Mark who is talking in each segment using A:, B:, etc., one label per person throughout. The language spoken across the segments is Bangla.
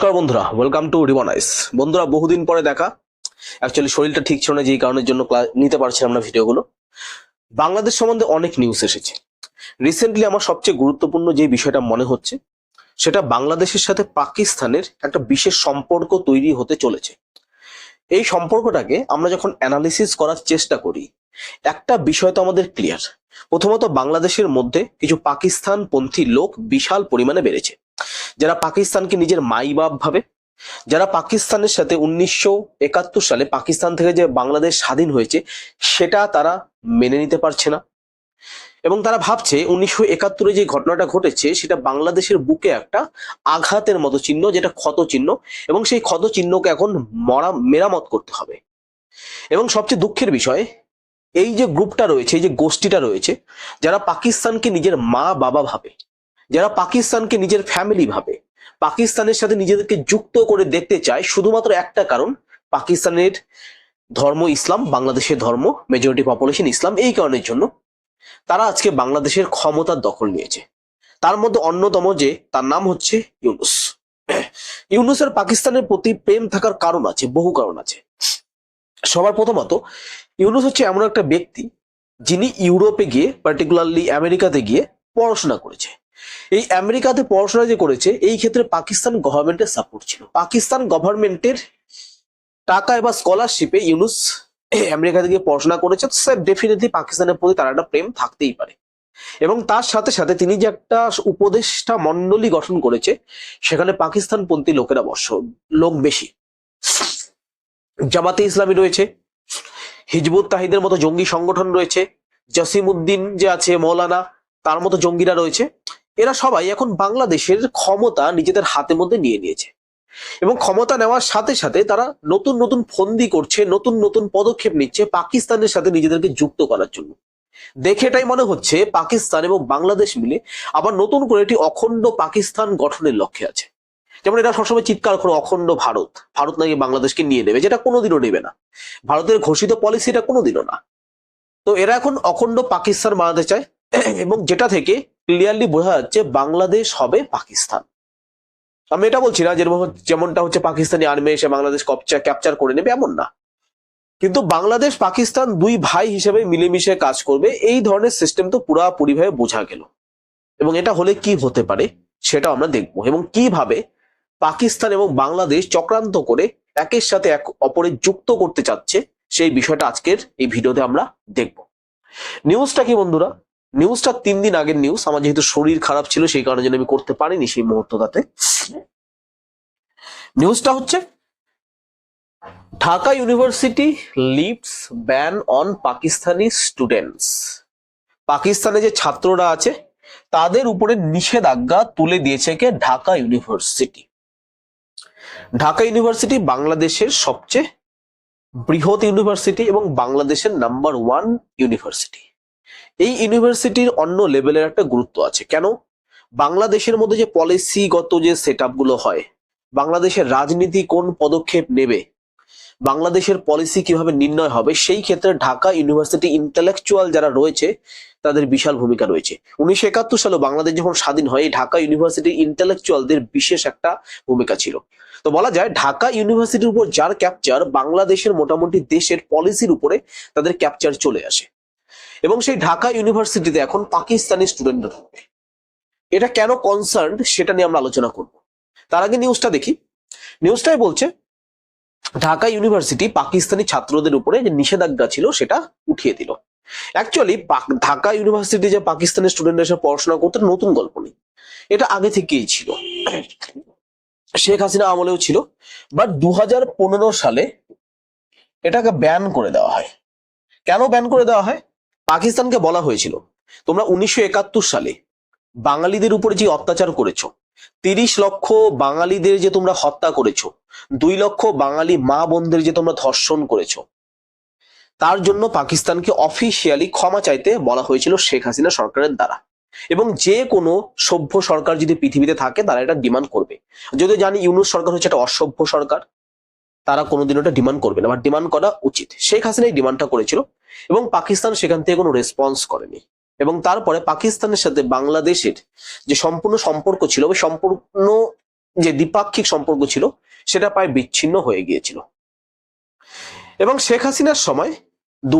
A: নমস্কার বন্ধুরা ওয়েলকাম টু রিবনাইস বন্ধুরা, বহুদিন পরে দেখা। অ্যাকচুয়ালি শরীরটা ঠিক ছিল না, যেই কারণের জন্য ক্লা- নিতে পারছিলাম না ভিডিওগুলো। বাংলাদেশ সম্বন্ধে অনেক নিউজ এসেছে। রিসেন্টলি আমার সবচেয়ে গুরুত্বপূর্ণ যে বিষয়টা মনে হচ্ছে, সেটা বাংলাদেশের সাথে পাকিস্তানের একটা বিশেষ সম্পর্ক তৈরি হতে চলেছে। এই সম্পর্কটাকে আমরা যখন অ্যানালিসিস করার চেষ্টা করি, একটা বিষয় তো আমাদের ক্লিয়ার প্রথমত বাংলাদেশের মধ্যে কিছু পাকিস্তান পন্থী লোক বিশাল পরিমাণে বেড়েছে। যারা পাকিস্তানকে নিজের মাই বাপ ভাবে, যারা পাকিস্তানের সাথে উনিশশো একাত্তর সালে পাকিস্তান থেকে যে বাংলাদেশ স্বাধীন হয়েছে, সেটা তারা মেনে নিতে পারছে না। এবং তারা ভাবছে উনিশশো একাত্তরে যে ঘটনাটা ঘটেছে, সেটা বাংলাদেশের বুকে একটা আঘাতের মতো চিহ্ন, যেটা ক্ষত চিহ্ন, এবং সেই ক্ষত চিহ্নকে এখন মরা, মেরামত করতে হবে। এবং সবচেয়ে দুঃখের বিষয়, এই যে গ্রুপটা রয়েছে, এই যে গোষ্ঠীটা রয়েছে, যারা পাকিস্তানকে নিজের মা বাবা ভাবে যারা পাকিস্তানকে নিজের ফ্যামিলি ভাবে, পাকিস্তানের সাথে নিজেদেরকে যুক্ত করে দেখতে চায়, শুধুমাত্র একটা কারণ, পাকিস্তানের ধর্ম ইসলাম, বাংলাদেশের ধর্ম মেজরিটি পপুলেশন ইসলাম, এই কারণের জন্য তারা আজকে বাংলাদেশের ক্ষমতার দখল নিয়েছে। তার মধ্যে অন্যতম যে, তার নাম হচ্ছে ইউনুস। ইউনুসের পাকিস্তানের প্রতি প্রেম থাকার কারণ আছে, বহু কারণ আছে। সবার প্রথমত, ইউনুস হচ্ছে এমন একটা ব্যক্তি যিনি ইউরোপে গিয়ে পার্টিকুলারলি আমেরিকাতে গিয়ে, পড়াশোনা করেছে। এই আমেরিকাতে পড়াশোনা যে করেছে, এই ক্ষেত্রে পাকিস্তান গভর্নমেন্টের সাপোর্ট ছিল। পাকিস্তান গভর্নমেন্টের টাকায় বা স্কলারশিপে ইউনুস আমেরিকাতে গিয়ে পড়াশোনা করেছে স্যার ডেফিনেটলি পাকিস্তানের প্রতি তার একটা প্রেম থাকতেই পারে। এবং তার সাথে সাথে তিনি যে একটা উপদেষ্টা মন্ডলী গঠন করেছে, সেখানে পাকিস্তানপন্থী লোকেরা বর্ষ লোক বেশি। জামাতে ইসলামী রয়েছে, হিজবুত তাহিদের মতো জঙ্গি সংগঠন রয়েছে জসিম উদ্দিন যে আছে মৌলানা, তার মতো জঙ্গিরা রয়েছে। এরা সবাই এখন বাংলাদেশের ক্ষমতা নিজেদের হাতের মধ্যে নিয়ে নিয়েছে। এবং ক্ষমতা নেওয়ার সাথে সাথে তারা নতুন নতুন ফন্দি করছে, নতুন নতুন পদক্ষেপ নিচ্ছে পাকিস্তানের সাথে নিজেদেরকে যুক্ত করার জন্য। দেখে এটাই মনে হচ্ছে পাকিস্তান এবং বাংলাদেশ মিলে আবার নতুন করে একটি অখণ্ড পাকিস্তান গঠনের লক্ষ্যে আছে। যেমন এটা সবসময় চিৎকার করে, অখণ্ড ভারত। ভারত নাকি বাংলাদেশকে নিয়ে নেবে, যেটা কোনোদিনও নেবে না। ভারতের ঘোষিত পলিসিটা কোনোদিনও না। তো এরা এখন অখণ্ড পাকিস্তান বানাতে চায়, এবং যেটা থেকে ক্লিয়ারলি বোঝা যাচ্ছে বাংলাদেশ হবে পাকিস্তান। আমি এটা বলছি না যেরকম যেমনটা হচ্ছে পাকিস্তানি আর্মি এসে বাংলাদেশ কপচার ক্যাপচার করে নেবে, এমন না। কিন্তু বাংলাদেশ, পাকিস্তান দুই ভাই হিসেবে মিলেমিশে কাজ করবে, এই ধরনের সিস্টেম তো পুরাপুরিভাবে বোঝা গেল। এবং এটা হলে কি হতে পারে সেটা আমরা দেখব। এবং কীভাবে পাকিস্তান এবং বাংলাদেশ চক্রান্ত করে একের সাথে এক অপরের যুক্ত করতে চাচ্ছে, সেই বিষয়টা আজকের এই ভিডিওতে আমরা দেখব। নিউজটা কি বন্ধুরা? নিউজটা তিন দিন আগের নিউজ আমার যেহেতু শরীর খারাপ ছিল, সেই কারণে আমি করতে পারিনি সেই মুহূর্তটাতে। নিউজটা হচ্ছে, Dhaka university lifts ban on Pakistani students পাকিস্তানে যে ছাত্ররা আছে, তাদের উপরে নিষেধাজ্ঞা তুলে দিয়েছে কে? ঢাকা ইউনিভার্সিটি ঢাকা ইউনিভার্সিটি বাংলাদেশের সবচেয়ে বৃহৎ ইউনিভার্সিটি এবং বাংলাদেশের নাম্বার ওয়ান ইউনিভার্সিটি এই ইউনিভার্সিটির অন্য লেভেলের একটা গুরুত্ব আছে। কেন? বাংলাদেশের মধ্যে যে পলিসিগত যে সেটগুলো হয়, বাংলাদেশের রাজনীতি কোন পদক্ষেপ নেবে, বাংলাদেশের পলিসি কীভাবে নির্ণয় হবে, সেই ক্ষেত্রে ঢাকা ইউনিভার্সিটি ইন্টেলেকচুয়াল যারা রয়েছে, তাদের বিশাল ভূমিকা রয়েছে। উনিশশো একাত্তর সালে বাংলাদেশ যখন স্বাধীন হয় ঢাকা ইউনিভার্সিটির ইন্টেলেকচুয়ালদের বিশেষ একটা ভূমিকা ছিল। তো বলা যায়, ঢাকা ইউনিভার্সিটির উপর যার ক্যাপচার বাংলাদেশের মোটামুটি দেশের পলিসির উপরে তাদের ক্যাপচার চলে আসে। এবং সেই ঢাকা ইউনিভার্সিটিতে এখন পাকিস্তানি স্টুডেন্টরা থাকবে। এটা কেন কনসার্ন সেটা নিয়ে আমরা আলোচনা করব। তার আগে নিউজটা দেখি। নিউজটাই বলছে, ঢাকা ইউনিভার্সিটি পাকিস্তানি ছাত্রদের উপরে যে নিষেধাজ্ঞা ছিল সেটা উঠিয়ে দিল। অ্যাকচুয়ালি ঢাকা ইউনিভার্সিটি যে পাকিস্তানি স্টুডেন্টরা এসে পড়াশোনা করতে নতুন গল্প নেই। এটা আগে থেকেই ছিল। শেখ হাসিনা আমলেও ছিল বাট দু হাজার পনেরো সালে এটাকে ব্যান করে দেওয়া হয়। কেন ব্যান করে দেওয়া হয়? পাকিস্তানকে বলা হয়েছিল, তোমরা উনিশশো একাত্তর সালে বাঙালিদের উপরে যে অত্যাচার করেছ, তিরিশ লক্ষ বাঙালিদের যে তোমরা হত্যা করেছ, দুই লক্ষ বাঙালি মা বোনদের যে তোমরা ধর্ষণ করেছ, তার জন্য পাকিস্তানকে অফিসিয়ালি ক্ষমা চাইতে বলা হয়েছিল শেখ হাসিনা সরকারের দ্বারা। এবং যে কোনো সভ্য সরকার যদি পৃথিবীতে থাকে, তারা এটা ডিমান্ড করবে। যদি জানি ইউনুস সরকার হচ্ছে একটা অসভ্য সরকার তারা কোনোদিন ওটা ডিমান্ড করবে না, বা ডিমান্ড করা উচিত। শেখ হাসিনা এই ডিমান্ডটা করেছিল এবং পাকিস্তান সেখান থেকে কোনো রেসপন্স করেনি। এবং তারপরে পাকিস্তানের সাথে বাংলাদেশের যে সম্পূর্ণ সম্পর্ক ছিল, ওই সম্পূর্ণ যে দ্বিপাক্ষিক সম্পর্ক ছিল, সেটা প্রায় বিচ্ছিন্ন হয়ে গিয়েছিল। এবং শেখ হাসিনার সময় দু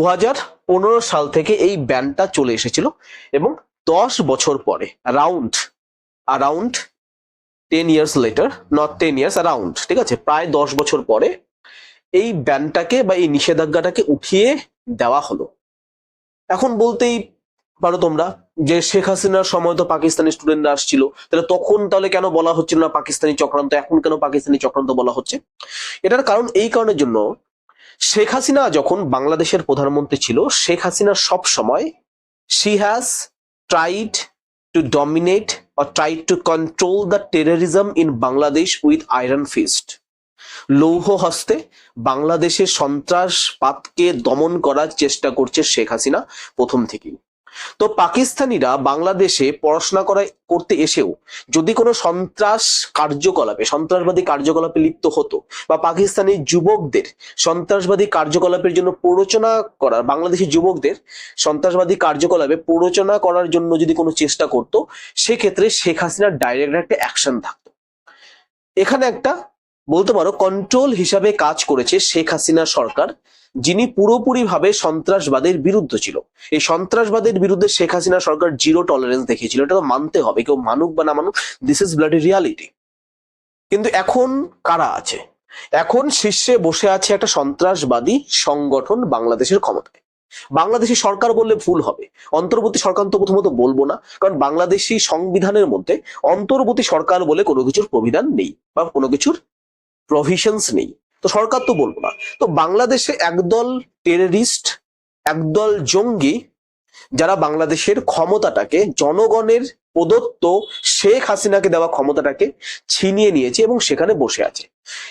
A: সাল থেকে এই ব্যানটা চলে এসেছিল এবং দশ বছর পরে round around ten years later not ten years around ঠিক আছে? প্রায় দশ বছর পরে এই ব্যানটাকে বা এই নিষেধাজ্ঞাটাকে উঠিয়ে দেওয়া হলো। এখন বলতেই পারো তোমরা যে শেখ হাসিনার সময় তো পাকিস্তানি স্টুডেন্টরা আসছিল, তাহলে তখন তাহলে কেন বলা হচ্ছিল না পাকিস্তানি চক্রান্ত? এখন কেন পাকিস্তানি চক্রান্ত বলা হচ্ছে? এটার কারণ এই কারণের জন্য শেখ হাসিনা যখন বাংলাদেশের প্রধানমন্ত্রী ছিল, শেখ হাসিনা সব সময় she has tried to dominate or tried to control the terrorism in Bangladesh with iron fist লৌহ হস্তে বাংলাদেশের সন্ত্রাসবাদকে দমন করার চেষ্টা করছে শেখ হাসিনা প্রথম থেকেই। তো পাকিস্তানিরা বাংলাদেশে পড়াশোনা করা করতে এসেও যদি কোনো সন্ত্রাস কার্যকলাপে, সন্ত্রাসবাদী কার্যকলাপে লিপ্ত হতো বা পাকিস্তানি যুবকদের সন্ত্রাসবাদী কার্যকলাপের জন্য প্ররোচনা করার বাংলাদেশের যুবকদের সন্ত্রাসবাদী কার্যকলাপে প্ররোচনা করার জন্য যদি কোনো চেষ্টা করত, সেক্ষেত্রে শেখ হাসিনার ডাইরেক্ট একটা অ্যাকশন থাকতো। এখানে একটা বলতে পারো কন্ট্রোল হিসাবে কাজ করেছে শেখ হাসিনা সরকার। যিনি পুরোপুরি ভাবে সন্ত্রাসবাদের বিরুদ্ধে ছিল। এই সন্ত্রাসবাদের বিরুদ্ধে শেখ হাসিনা সরকার জিরো টলারেন্স দেখিয়েছিল। এটা তো মানতে হবে, কেউ মানুক বা না মানুক দিস ইজ ব্লাডি রিয়ালিটি কিন্তু এখন কারা আছে? এখন শীর্ষে বসে আছে একটা সন্ত্রাসবাদী সংগঠন বাংলাদেশের ক্ষমতায়। বাংলাদেশি সরকার বললে ভুল হবে। অন্তর্বর্তী সরকার তো প্রথমত বলব না, কারণ বাংলাদেশি সংবিধানের মধ্যে অন্তর্বর্তী সরকার বলে কোনো কিছুর প্রবিধান নেই বা কোনো কিছুর প্রভিশনস নেই। তো সরকার তো বলব না। তো বাংলাদেশে একদল টেররিস্ট একদল জঙ্গি, যারা বাংলাদেশের ক্ষমতাটাকে, জনগণের প্রদত্ত শেখ হাসিনাকে দেওয়া ক্ষমতাটাকে ছিনিয়ে নিয়েছে এবং সেখানে বসে আছে।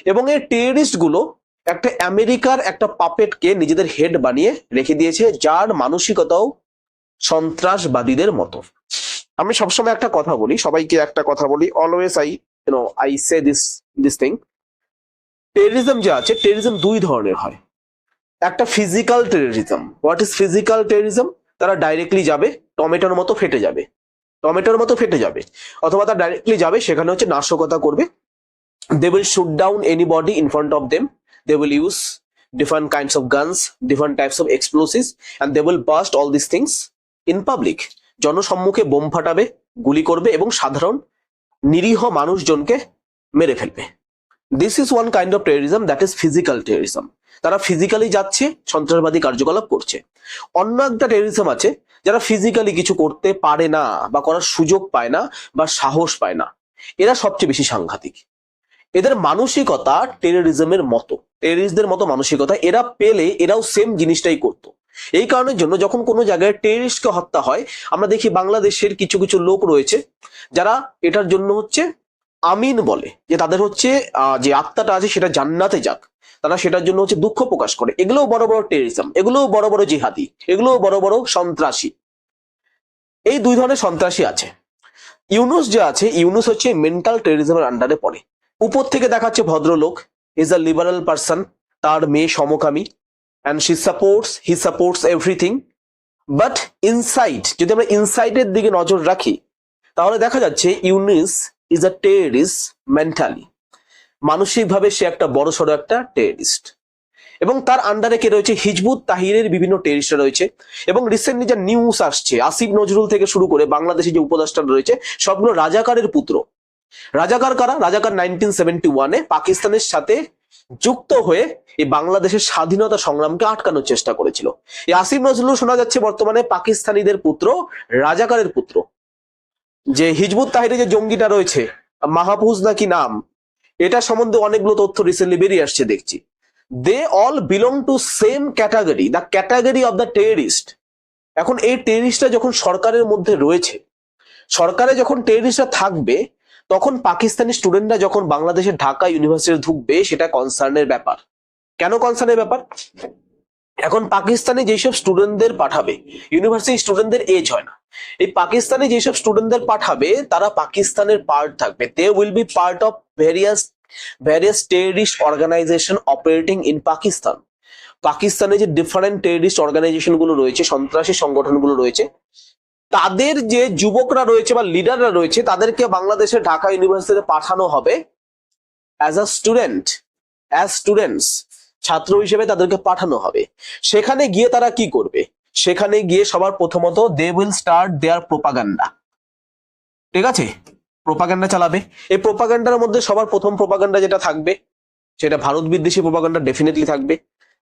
A: এবং এই টেররিস্টগুলো একটা আমেরিকার একটা পাপেটকে নিজেদের হেড বানিয়ে রেখে দিয়েছে, যার মানসিকতাও সন্ত্রাসবাদীদের মতো। আমি সবসময় একটা কথা বলি, সবাইকে একটা কথা বলি always I you know I say this this thing terrorism যে আছে টেরিজম দুই ধরনের হয়। একটা physical terrorism what is physical terrorism তারা ডাইরেক্টলি যাবে টমেটোর মতো ফেটে যাবে। টমেটোর মতো ফেটে যাবে। অথবা তারা ডাইরেক্টলি যাবে সেখানে হচ্ছে নাশকতা করবে। They will shoot down anybody in front of them they will use different kinds of guns different types of explosives, and they will burst all this things in public. জনসম্মুখে বোম ফাটাবে গুলি করবে এবং সাধারণ নিরীহ মানুষজনকে মেরে ফেলবে। This is one kind of terrorism that is physical terrorism তারা ফিজিক্যালি যাচ্ছে, সন্ত্রাসবাদী কার্যকলাপ করছে। অন্য একটা টেরিজম আছে, যারা ফিজিক্যালি কিছু করতে পারে না বা করার সুযোগ পায় না বা সাহস পায় না। এরা সবচেয়ে বেশি সাংঘাতিক। এদের মানসিকতা টেররিজমের মতো। টেররিস্টদের মতো মানসিকতা, এরা পেলে এরাও সেম জিনিসটাই করত। এই কারণের জন্য যখন কোনো জায়গায় টেরিস্টকে হত্যা হয়, আমরা দেখি বাংলাদেশের কিছু কিছু লোক রয়েছে, যারা এটার জন্য হচ্ছে আমিন বলে যে তাদের হচ্ছে যে আত্মাটা আছে সেটা জান্নাতে যাক। তারা সেটার জন্য হচ্ছে দুঃখ প্রকাশ করে। এগুলোও বড় বড় টেরিজম এগুলোও বড় বড় জিহাদি, এগুলোও বড় বড় সন্ত্রাসী। এই দুই ধরনের সন্ত্রাসী আছে। ইউনুস যে আছে, ইউনুস হচ্ছে মেন্টাল টেরিজমের আন্ডারে পড়ে। উপর থেকে দেখাচ্ছে ভদ্রলোক ইজ আ লিবারাল পার্সন তার মেয়ে সমকামী and she supports he supports everything but inside যদি আমরা ইনসাইডের দিকে নজর রাখি, তাহলে দেখা যাচ্ছে Yunus is a terrorist mentally মানসিকভাবে সে একটা বড় সড়ো একটা টেরিস্ট এবং তার আন্ডারে কে রয়েছে? হিজবুত তাহিরের বিভিন্ন টেরিস্টরা রয়েছে। এবং রিসেন্টলি যে নিউজ আসছে, আসিফ নজরুল থেকে শুরু করে বাংলাদেশে যে উপদেষ্টা রয়েছে সবগুলো রাজাকারের পুত্র। রাজাকার কারা? রাজাকার নাইনটিন সেভেন্টি ওয়ানে পাকিস্তানের সাথে যুক্ত হয়ে এই বাংলাদেশের স্বাধীনতা সংগ্রামকে আটকানোর চেষ্টা করেছিল। এই আসিফ নজরুল শোনা যাচ্ছে বর্তমানে পাকিস্তানিদের পুত্র, রাজাকারের পুত্র। যে হিজবুত তাহিরে যে জঙ্গিটা রয়েছে, মাহফুজ নাকি নাম, এটা সম্বন্ধে অনেকগুলো তথ্য রিসেন্টলি বেরিয়ে আসছে দেখছি। They all belong to same category the category of the terrorist এখন এই টেরিস্টরা যখন সরকারের মধ্যে রয়েছে, সরকারে যখন টেরিস্টরা থাকবে, তখন পাকিস্তানি স্টুডেন্টরা যখন বাংলাদেশের ঢাকা ইউনিভার্সিটি ঢুকবে, সেটা কনসার্নের ব্যাপার। কেন কনসার্নের ব্যাপার? এখন পাকিস্তানে যেসব স্টুডেন্টদের পাঠাবে ইউনিভার্সিটি স্টুডেন্টদের এজ হয় না। এই পাকিস্তানে যেসব স্টুডেন্টদের পাঠাবে, তারা পাকিস্তানের পার্ট থাকবে। They will be part of various various terrorist organization operating in Pakistan পাকিস্তানে যে ডিফারেন্ট টেরিস্ট অর্গানাইজেশনগুলো রয়েছে, সন্ত্রাসী সংগঠনগুলো রয়েছে, তাদের যে যুবকরা রয়েছে বা লিডাররা রয়েছে, তাদেরকে বাংলাদেশের ঢাকা ইউনিভার্সিটিতে পাঠানো হবে as a student as students ছাত্র হিসেবে তাদেরকে পাঠানো হবে। সেখানে গিয়ে তারা কি করবে? সেখানে গিয়ে সবার প্রথমত they will start their propaganda ঠিক আছে? প্রোপাগান্ডা চালাবে। এই প্রোপাগান্ডার মধ্যে সবার প্রথম প্রোপাগান্ডা যেটা থাকবে, সেটা ভারত বিদ্বেষী প্রোপাগান্ডা ডেফিনেটলি থাকবে।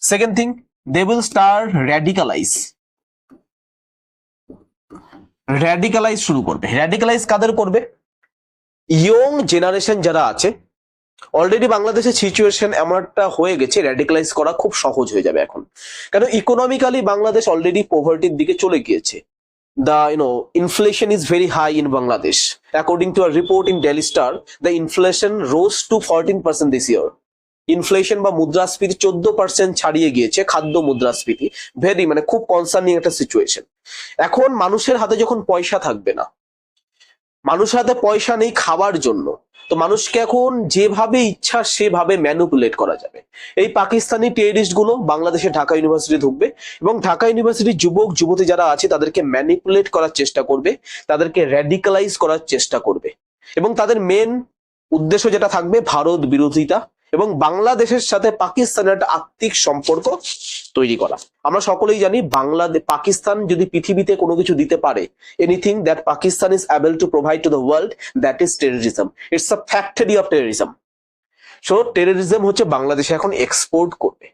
A: Second thing they will start radicalise radicalise শুরু করবে। র্যাডিকালাইজ কাদের করবে? ইয়ং জেনারেশন যারা আছে অলরেডি বাংলাদেশের সিচুয়েশন এমন একটা হয়ে গেছে র্যাডিকালাইজ করা খুব সহজ হয়ে যাবে এখন। কারণ ইকোনমিক্যালি বাংলাদেশ অলরেডি পোভার্টির দিকে চলে গিয়েছে। The, you know, inflation is very high in bangladesh according to a report in daily star, the inflation rose to 14% this year inflation বা মুদ্রাস্ফীতি চোদ্দ পার্সেন্ট ছাড়িয়ে গিয়েছে, খাদ্য মুদ্রাস্ফীতি। ভেরি মানে খুব কনসার্নিং একটা সিচুয়েশন এখন মানুষের হাতে যখন পয়সা থাকবে না, মানুষের হাতে পয়সা নেই খাবার জন্য। তো মানুষকে এখন যেভাবে ইচ্ছা সেভাবে ম্যানুপুলেট করা যাবে। এই পাকিস্তানি টেরিস্টগুলো বাংলাদেশে ঢাকা ইউনিভার্সিটি ঢুকবে এবং ঢাকা ইউনিভার্সিটির যুবক, যুবতী যারা আছে, তাদেরকে ম্যানিপুলেট করার চেষ্টা করবে, তাদেরকে র্যাডিকালাইজ করার চেষ্টা করবে। এবং তাদের মেন উদ্দেশ্য যেটা থাকবে, ভারত বিরোধিতা। এবং বাংলাদেশের সাথে পাকিস্তানের একটা আত্মিক সম্পর্ক তৈরি করা। আমরা সকলেই জানি বাংলাদেশ পাকিস্তান যদি পৃথিবীতে কোনো কিছু দিতে পারে anything that Pakistan is able to provide to the world that is terrorism it's a factory of terrorism so terrorism হচ্ছে বাংলাদেশে এখন এক্সপোর্ট করবে।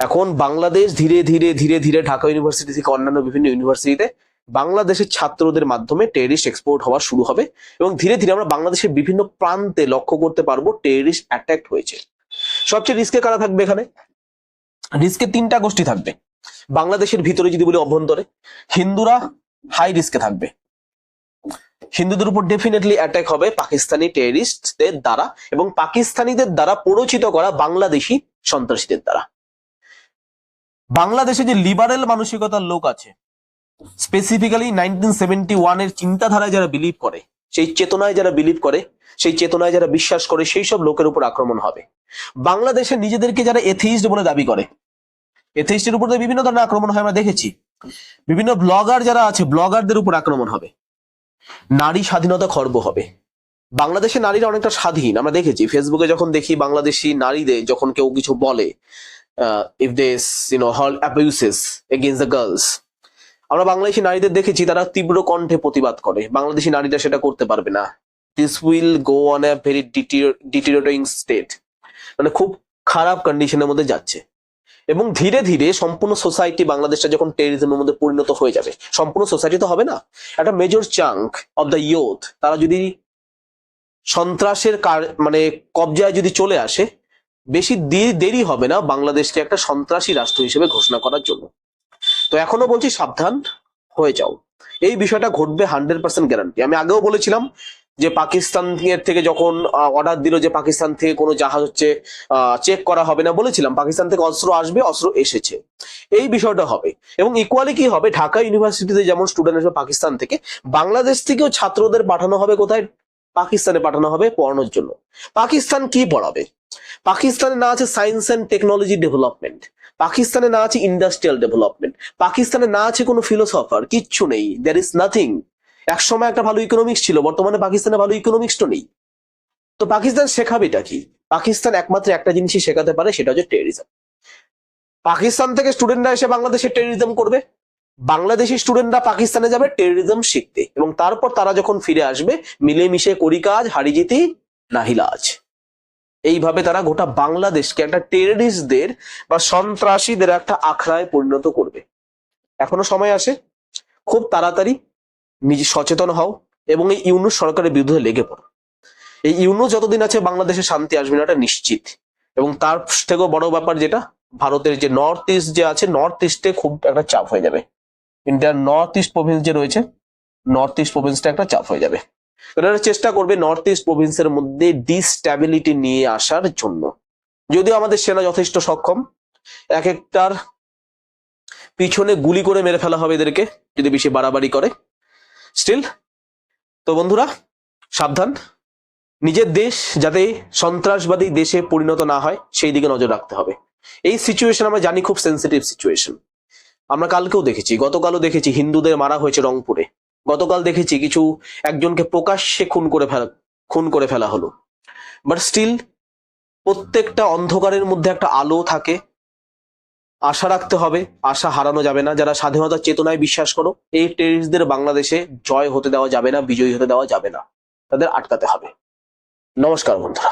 A: এখন বাংলাদেশ ধীরে ধীরে ধীরে ধীরে ঢাকা ইউনিভার্সিটি থেকে অন্যান্য বিভিন্ন ইউনিভার্সিটিতে বাংলাদেশের ছাত্রদের মাধ্যমে টেরিস্ট এক্সপোর্ট হওয়া শুরু হবে এবং ধীরে ধীরে আমরা বাংলাদেশের বিভিন্ন প্রান্তে লক্ষ্য করতে পারব টেরিস্ট অ্যাটাক হয়েছে। সবচেয়ে রিস্কে কারা থাকবে এখানে? রিস্কে তিনটা গোষ্ঠী থাকবে। বাংলাদেশের ভিতরে যদি বলি অভ্যন্তরে, হিন্দুরা হাই রিস্কে থাকবে। হিন্দুদের উপর ডেফিনেটলি অ্যাটাক হবে পাকিস্তানি টেরিস্টদের দ্বারা এবং পাকিস্তানিদের দ্বারা প্ররোচিত করা বাংলাদেশি সন্ত্রাসীদের দ্বারা। বাংলাদেশে যে লিবারেল মানসিকতার লোক আছে স্পেসিফিক্যালি নাইনটিন সেভেন্টি ওয়ানের চিন্তাধারায় যারা বিলিভ করে, সেই চেতনায় যারা বিলিভ করে, সেই চেতনায় যারা বিশ্বাস করে, সেই সব লোকের উপর আক্রমণ হবে। বাংলাদেশে নিজেদেরকে যারা এথিস্ট বলে দাবি করে এথিস্টের উপর বিভিন্ন ধরনের আক্রমণ হয়, আমরা দেখেছি। বিভিন্ন ব্লগার যারা আছে ব্লগারদের উপর আক্রমণ হবে। নারী স্বাধীনতা খর্ব হবে। বাংলাদেশে নারীরা অনেকটা স্বাধীন, আমরা দেখেছি। ফেসবুকে যখন দেখি বাংলাদেশি নারীদের, যখন কেউ কিছু বলে ইফ দেস ইউনো হল অ্যাবিউসেস এগেনস্ট দ্য গার্লস আমরা বাংলাদেশি নারীদের দেখেছি, তারা তীব্র কণ্ঠে প্রতিবাদ করে। বাংলাদেশি নারীরা সেটা করতে পারবে না। This will go on a very deteriorating state মানে খুব খারাপ কন্ডিশনের মধ্যে যাচ্ছে। এবং ধীরে ধীরে সম্পূর্ণ সোসাইটি বাংলাদেশটা যখন টেরিজমের মধ্যে পরিণত হয়ে যাবে, সম্পূর্ণ সোসাইটি তো হবে না। একটা major chunk of the youth তারা যদি সন্ত্রাসের মানে কবজায় যদি চলে আসে, বেশি দেরি হবে না বাংলাদেশকে একটা সন্ত্রাসী রাষ্ট্র হিসেবে ঘোষণা করার জন্য। তো এখনও বলছি সাবধান হয়ে যাও। এই বিষয়টা ঘটবে হান্ড্রেড পার্সেন্ট গ্যারান্টি আমি আগেও বলেছিলাম যে পাকিস্তান থেকে যখন অর্ডার দিল যে পাকিস্তান থেকে কোনো জাহাজ হচ্ছে চেক করা হবে না, বলেছিলাম, পাকিস্তান থেকে অস্ত্র আসবে, অস্ত্র এসেছে। এই বিষয়টা হবে। এবং ইকুয়ালি কি হবে? ঢাকা ইউনিভার্সিটিতে যেমন স্টুডেন্ট আসবে পাকিস্তান থেকে, বাংলাদেশ থেকেও ছাত্রদের পাঠানো হবে কোথায়? পাকিস্তানে পাঠানো হবে পড়ানোর জন্য। পাকিস্তান কি পড়াবে? পাকিস্তানে না আছে সায়েন্স অ্যান্ড টেকনোলজি ডেভেলপমেন্ট পাকিস্তানে না আছে ইন্ডাস্ট্রিয়াল ডেভেলপমেন্ট পাকিস্তানে না আছে কোনো ফিলোসফার কিচ্ছু নেই দ্যার ইজ নাথিং একসময় একটা ভালো ইকোনমিক্স ছিল, বর্তমানে পাকিস্তানে ভালো ইকোনমিক্স তো নেই। তো পাকিস্তান শেখাবেটা কি? পাকিস্তান একমাত্র একটা জিনিসই শেখাতে পারে, সেটা হচ্ছে টেরিজম পাকিস্তান থেকে স্টুডেন্টরা এসে বাংলাদেশে টেরিজম করবে। বাংলাদেশি স্টুডেন্টরা পাকিস্তানে যাবে টেরিজম শিখতে এবং তারপর তারা যখন ফিরে আসবে, মিলেমিশে করি কাজ হারিজিতি নাহিলা নাহিলাজ এইভাবে তারা গোটা বাংলাদেশকে একটা টেররিস্টদের বা সন্ত্রাসীদের একটা আখড়ায় পরিণত করবে। এখনও সময় আসে খুব তাড়াতাড়ি নিজে সচেতন হও এবং এই ইউনুস সরকারের বিরুদ্ধে লেগে পড়ো। এই ইউনুস যতদিন আছে বাংলাদেশে শান্তি আসবে না, এটা নিশ্চিত। এবং তার থেকেও বড় ব্যাপার যেটা, ভারতের যে নর্থ ইস্ট যে আছে নর্থ ইস্টে খুব একটা চাপ হয়ে যাবে। ইন্ডিয়ার নর্থ ইস্ট প্রভিন্স যে রয়েছে নর্থ ইস্ট প্রভিন্সটা একটা চাপ হয়ে যাবে। এনারা চেষ্টা করবে নর্থ ইস্ট প্রভিন্সের মধ্যে ডিস্ট্যাবিলিটি নিয়ে আসার জন্য। যদিও আমাদের সেনা যথেষ্ট সক্ষম, এক একটার পিছনে গুলি করে মেরে ফেলা হবে এদেরকে, যদি বেশি বাড়াবাড়ি করে। স্টিল তো বন্ধুরা, সাবধান। নিজের দেশ যাতে সন্ত্রাসবাদী দেশে পরিণত না হয়, সেই দিকে নজর রাখতে হবে। এই সিচুয়েশন আমরা জানি খুব সেন্সিটিভ সিচুয়েশন আমরা কালকেও দেখেছি, গতকালও দেখেছি, হিন্দুদের মারা হয়েছে রংপুরে। গতকাল দেখেছি কিছু একজনকে প্রকাশ্যে খুন করে ফেলা, খুন করে ফেলা হলো। বাট স্টিল প্রত্যেকটা অন্ধকারের মধ্যে একটা আলো থাকে। আশা রাখতে হবে, আশা হারানো যাবে না। যারা স্বাধীনতার চেতনায় বিশ্বাস করো, এই টেরিস্টদের বাংলাদেশে জয় হতে দেওয়া যাবে না, বিজয়ী হতে দেওয়া যাবে না। তাদের আটকাতে হবে। নমস্কার বন্ধুরা।